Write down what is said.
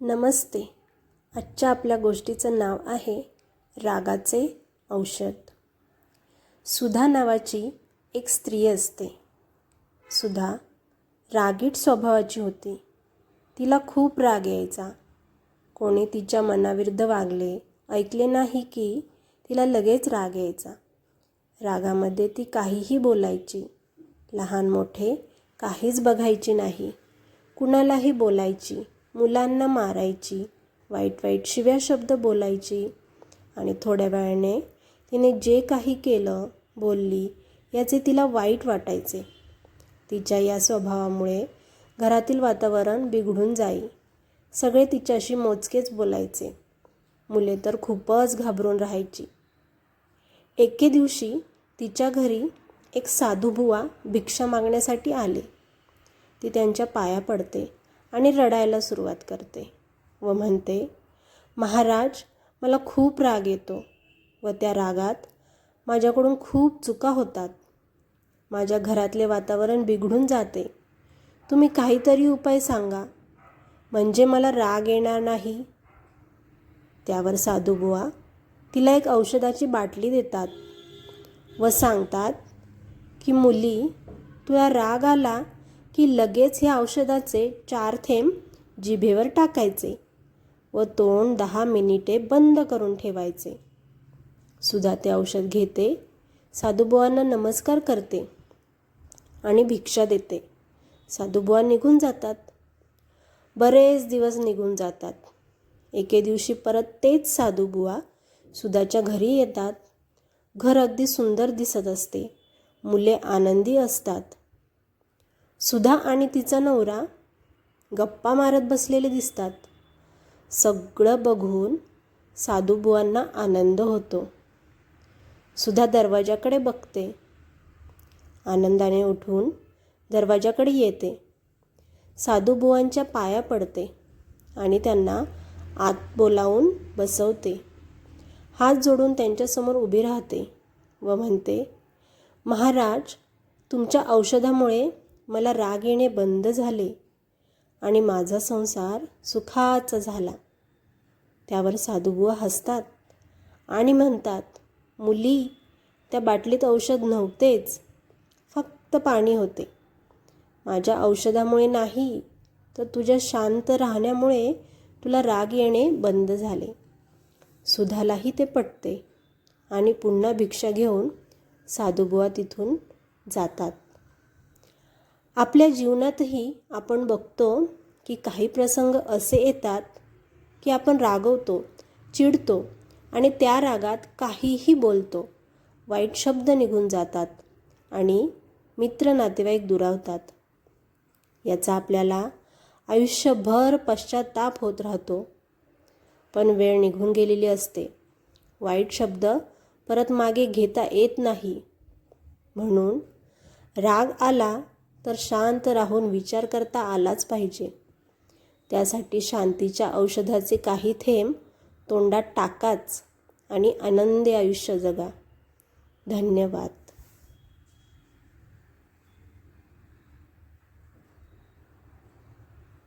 नमस्ते. आजच्या आपल्या गोष्टीचं नाव आहे रागाचे औषध. सुधा नावाची एक स्त्री असते. सुधा रागीट स्वभावाची होती. तिला खूप राग यायचा. कोणी तिच्या मनाविरुद्ध वागले ऐकले नाही की तिला लगेच राग यायचा. रागामध्ये ती काहीही बोलायची. लहान मोठे काहीच बघायची नाही. कुणालाही बोलायची. मुलांना मारायची वाईट वाईट शिव्या शब्द बोलायची आणि थोड्या वेळाने तिने जे काही केलं बोलली याचे तिला वाईट वाटायचे. तिच्या या स्वभावामुळे घरातील वातावरण बिघडून जाई. सगळे तिच्याशी मोजकेच बोलायचे. मुले तर खूपच घाबरून राहायची. एके दिवशी तिच्या घरी एक साधूबुवा भिक्षा मागण्यासाठी आले. ती त्यांच्या पाया पडते. आणि रडायला सुरुवात करते व म्हणते महाराज मला खूप राग येतो व त्या रागात माझ्याकडून खूप चुका होतात. माझ्या घरातले वातावरण बिघडून जाते. तुम्ही काहीतरी उपाय सांगा. म्हणजे मला राग येणार नाही. त्यावर साधूबुवा तिला एक औषधाची बाटली देतात व सांगतात की मुली तुला राग आला की लगेच ह्या औषधाचे चार थेंब जिभेवर टाकायचे व तोंड दहा मिनिटे बंद करून ठेवायचे. सुद्धा ते औषध घेते साधूबुवांना नमस्कार करते आणि भिक्षा देते. साधूबुवा निघून जातात. बरेच दिवस निघून जातात. एके दिवशी परत तेच साधूबुवा सुधाच्या घरी येतात. घर अगदी सुंदर दिसत असते. मुले आनंदी असतात. सुधा आणि तिचा नवरा गप्पा मारत बसलेले दिसतात. सगळं बघून साधूबुवांना आनंद होतो. सुधा दरवाजाकडे बघते. आनंदाने उठून दरवाजाकडे येते. साधूबुवांच्या पाया पडते आणि त्यांना आत बोलावून बसवते. हात जोडून त्यांच्यासमोर उभी राहते व म्हणते महाराज तुमच्या औषधामुळे मला राग येणे बंद झाले आणि माझा संसार सुखाचा झाला. त्यावर साधुबुवा हसतात आणि म्हणतात मुली त्या बाटलीत औषध नव्हतेच फक्त पाणी होते. माझ्या औषधामुळे नाही तर तुझ्या शांत राहण्यामुळे तुला राग येणे बंद झाले. सुधालाही ते पटते आणि पुन्हा भिक्षा घेऊन साधुबुवा तिथून जातात. आपल्या जीवनातही आपण बघतो की काही प्रसंग असे येतात की आपण रागवतो चिडतो आणि त्या रागात काहीही बोलतो. वाईट शब्द निघून जातात आणि मित्र नातेवाईक दुरावतात. याचा आपल्याला आयुष्यभर पश्चाताप होत राहतो. पण वेळ निघून गेलेली असते. वाईट शब्द परत मागे घेता येत नाही. म्हणून राग आला तर शांत राहून विचार करता आलाच पाहिजे. त्यासाठी शांतीच्या औषधाचे काही थेंब तोंडात टाकाच आणि आनंदी आयुष्य जगा. धन्यवाद.